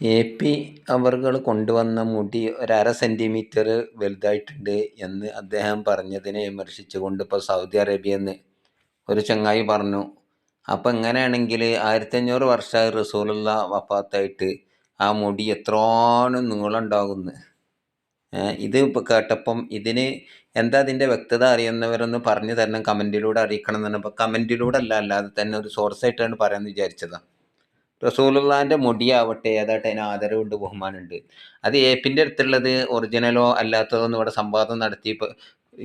A P അവർകൾ കൊണ്ടുവന്ന മുടി ഒരര സെന്റിമീറ്റർ വലുതായിട്ടുണ്ട് എന്ന് അദ്ദേഹം പറഞ്ഞതിനെ വിമർശിച്ചുകൊണ്ട് ഇപ്പോൾ സൗദി അറേബ്യയിൽ ഒരു ചങ്ങായി പറഞ്ഞു. അപ്പം ഇങ്ങനെയാണെങ്കിൽ ആയിരത്തഞ്ഞൂറ് വർഷമായി റസൂലുള്ള വഫാത്തായിട്ട് ആ മുടി എത്രോണം നീളം ഉണ്ടാകുന്നു ഇത് ഇപ്പോൾ കേട്ടപ്പം ഇതിന് എന്താ അതിന്റെ വ്യക്തത അറിയുന്നവരൊന്ന് പറഞ്ഞു തരണം കമന്റിലൂടെ അറിയിക്കണം എന്നാണ്. ഇപ്പോൾ കമന്റിലൂടെ അല്ല അല്ലാതെ തന്നെ ഒരു സോഴ്സായിട്ടാണ് പറയാമെന്ന് വിചാരിച്ചതാണ് റസൂലുള്ളാന്റെ മുടിയാവട്ടെ അതായിട്ട് അതിന് ആദരവുണ്ട് ബഹുമാനമുണ്ട്. അത് ഏപ്പിന്റെ അടുത്തുള്ളത് ഒറിജിനലോ അല്ലാത്തതോ എന്ന് ഇവിടെ സംവാദം നടത്തി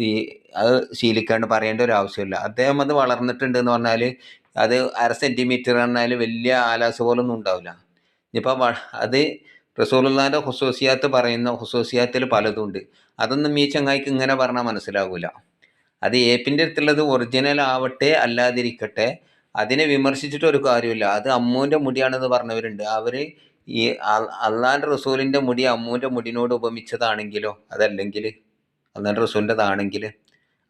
ഈ അത് ശീലിക്കാണ്ട് പറയേണ്ട ഒരു ആവശ്യമില്ല. അദ്ദേഹം അത് വളർന്നിട്ടുണ്ട് എന്ന് പറഞ്ഞാൽ അത് അര സെന്റിമീറ്റർ പറഞ്ഞാൽ വലിയ ആലാസ് പോലൊന്നും ഉണ്ടാവില്ല. ഇനിയിപ്പോൾ അത് റസൂലുള്ളാന്റെ ഹുസൂസിയാത്ത് പറയുന്ന ഹുസൂസിയാത്തിൽ പലതുണ്ട് അതൊന്നും ഈ ചങ്ങായിക്ക് ഇങ്ങനെ പറഞ്ഞാൽ മനസ്സിലാകില്ല അത് ഏപ്പിന്റെ അടുത്തുള്ളത് ഒറിജിനൽ ആവട്ടെ അല്ലാതിരിക്കട്ടെ അതിനെ വിമർശിച്ചിട്ട് ഒരു കാര്യമില്ല. അത് അമ്മൂന്റെ മുടിയാണെന്ന് പറഞ്ഞവരുണ്ട്. അവർ ഈ അള്ളാന്റെ റസൂലിന്റെ മുടി അമ്മൂന്റെ മുടിനോട് ഉപമിച്ചതാണെങ്കിലോ അതല്ലെങ്കിൽ അള്ളാന്റെ റസൂലിന്റെതാണെങ്കിൽ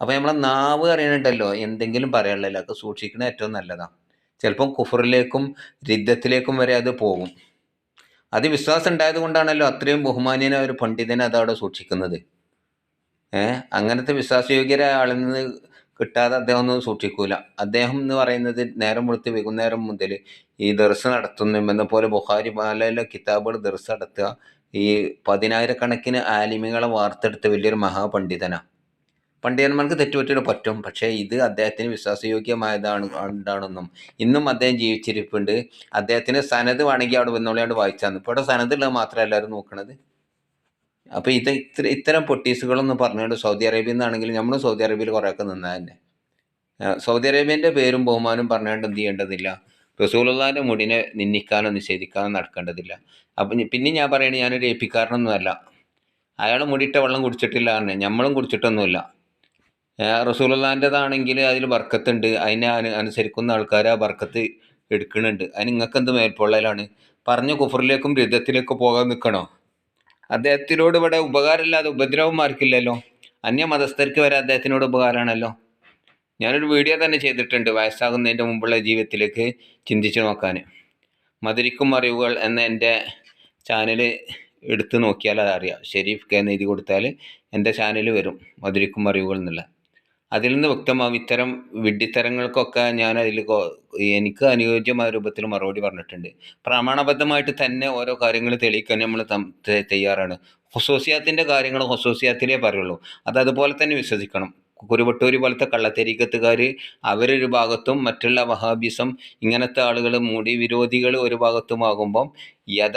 അപ്പോൾ നമ്മളെ നാവ് അറിയണുണ്ടല്ലോ എന്തെങ്കിലും പറയാനുള്ളല്ലോ അത് സൂക്ഷിക്കുന്നത് ഏറ്റവും നല്ലതാണ് ചിലപ്പം കുഫറിലേക്കും രിദ്ധത്തിലേക്കും വരെ അത് പോകും. അത് വിശ്വാസം ഉണ്ടായത് കൊണ്ടാണല്ലോ അത്രയും ബഹുമാനിയനെ ഒരു പണ്ഡിതനെ അതവിടെ സൂക്ഷിക്കുന്നത്. ഏഹ് അങ്ങനത്തെ വിശ്വാസയോഗ്യരായ ആളിൽ നിന്ന് കിട്ടാതെ അദ്ദേഹം ഒന്നും സൂക്ഷിക്കൂല. അദ്ദേഹം എന്ന് പറയുന്നത് നേരം വെളുത്ത് വൈകുന്നേരം മുതൽ ഈ ദർസ് നടത്തുന്നു എന്ന പോലെ ബുഹാരി മാലയിലെ കിതാബുകൾ ദർസ് നടത്തുക. ഈ പതിനായിരക്കണക്കിന് ആലിമികളെ വാർത്തെടുത്ത വലിയൊരു മഹാപണ്ഡിതനാണ് പണ്ഡിതന്മാർക്ക് തെറ്റുപറ്റിയിട്ട് പറ്റും. പക്ഷേ ഇത് അദ്ദേഹത്തിന് വിശ്വാസയോഗ്യമായതാണ് ഉണ്ടാണെന്നും ഇന്നും അദ്ദേഹം ജീവിച്ചിരിപ്പുണ്ട്. അദ്ദേഹത്തിന് സനത് വേണമെങ്കിൽ അവിടെ വന്നോളിയാണ്ട് വായിച്ചാന്ന് ഇപ്പോൾ സനത് സനതുള്ളത് മാത്രമല്ല എല്ലാവരും നോക്കണത്. അപ്പോൾ ഇത് ഇത്ര ഇത്തരം പൊട്ടീസുകളൊന്നും പറഞ്ഞുകൊണ്ട് സൗദി അറേബ്യയിൽ നിന്നാണെങ്കിലും നമ്മൾ സൗദി അറേബ്യയിൽ കുറേയൊക്കെ നിന്നാൽ തന്നെ. സൗദി അറേബ്യന്റെ പേരും ബഹുമാനും പറഞ്ഞുകൊണ്ട് എന്ത് ചെയ്യേണ്ടതില്ല? റസൂലുള്ളാന്റെ മുടിനെ നിന്ദിക്കാനോ നിഷേധിക്കാനോ നടക്കേണ്ടതില്ല. അപ്പം പിന്നെ ഞാൻ പറയണേ ഞാനൊരു ഏപ്പിക്കാരനൊന്നുമല്ല. അയാൾ മുടിയിട്ട വെള്ളം കുടിച്ചിട്ടില്ല പറഞ്ഞു. നമ്മളും കുടിച്ചിട്ടൊന്നുമില്ല. റസൂലുള്ളാന്റെതാണെങ്കിൽ അതിൽ ബർക്കത്തുണ്ട്. അതിനെ അനുസരിക്കുന്ന ആൾക്കാർ ആ ബർക്കത്ത് എടുക്കുന്നുണ്ട് അതിന് നിങ്ങൾക്ക് എന്ത് മേൽപ്പൊള്ളലാണ്? പറഞ്ഞ കുഫറിലേക്കും രുദ്ധത്തിലേക്കും പോകാൻ നിൽക്കണോ അദ്ദേഹത്തിനോട് ഇവിടെ ഉപകാരമില്ലാതെ ഉപദ്രവം ആർക്കില്ലല്ലോ അന്യമതസ്ഥർക്ക് വരെ അദ്ദേഹത്തിനോട് ഉപകാരമാണല്ലോ. ഞാനൊരു വീഡിയോ തന്നെ ചെയ്തിട്ടുണ്ട് വയസ്സാകുന്നതിന്റെ മുമ്പുള്ള ജീവിതത്തിലേക്ക് ചിന്തിച്ചു നോക്കാൻ. മധുരിക്കും അറിവുകൾ എന്ന എന്റെ ചാനൽ എടുത്തു നോക്കിയാൽ അതറിയാം. ഷെരീഫ് കെ എഴുതി കൊടുത്താൽ എന്റെ ചാനൽ വരും മധുരിക്കും അറിവുകൾ എന്നുള്ള. അതിൽ നിന്ന് വ്യക്തമാവും ഇത്തരം വിഡ്ഢിത്തരങ്ങൾക്കൊക്കെ ഞാൻ അതിൽ എനിക്ക് അനുയോജ്യമായ രൂപത്തിൽ മറുപടി പറഞ്ഞിട്ടുണ്ട്. പ്രമാണബദ്ധമായിട്ട് തന്നെ ഓരോ കാര്യങ്ങൾ തെളിയിക്കാൻ നമ്മൾ തയ്യാറാണ്. ഹൊസോസിയാത്തിന്റെ കാര്യങ്ങൾ ഹൊസോസിയാത്തിലേ പറയുള്ളൂ. അത് അതുപോലെ തന്നെ വിശ്വസിക്കണം. കുരുവട്ടൂരി പോലത്തെ കള്ളത്തെരീക്കത്തുകാർ അവരൊരു ഭാഗത്തും മറ്റുള്ള വഹാബിസം ഇങ്ങനത്തെ ആളുകൾ മൂടി വിരോധികൾ ഒരു ഭാഗത്തുമാകുമ്പം യഥ